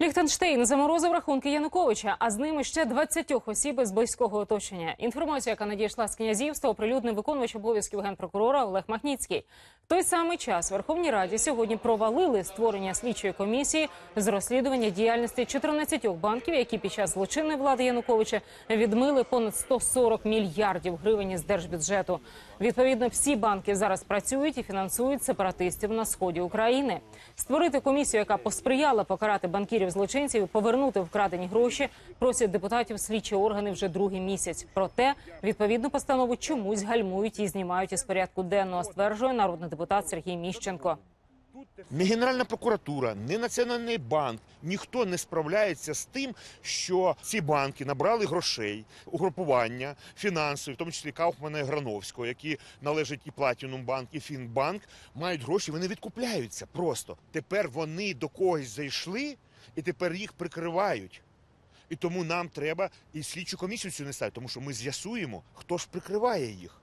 Ліхтенштейн заморозив рахунки Януковича, а з ними ще 20 осіб із близького оточення. Інформацію, яка надійшла з князівства, оприлюднив виконувач обов'язків генпрокурора Олег Махніцький. В той самий час Верховній Раді сьогодні провалили створення слідчої комісії з розслідування діяльності 14 банків, які під час злочинної влади Януковича відмили понад 140 мільярдів гривень із держбюджету. Відповідно, всі банки зараз працюють і фінансують сепаратистів на сході України. Створити комісію, яка посприяла покарати банкірів злочинців повернути вкрадені гроші, просять депутатів слідчі органи вже другий місяць. Проте відповідну постанову чомусь гальмують і знімають із порядку денного, стверджує народний депутат Сергій Міщенко. Ні Генеральна прокуратура, ні Національний банк ніхто не справляється з тим, що ці банки набрали грошей, угрупування фінансові, в тому числі Кауфмана і Грановського, які належать і Платінум банк, і Фінбанк, мають гроші, вони відкупляються просто. Тепер вони до когось зайшли, і тепер їх прикривають. І тому нам треба і слідчу комісію цю не ставити, тому що ми з'ясуємо, хто ж прикриває їх.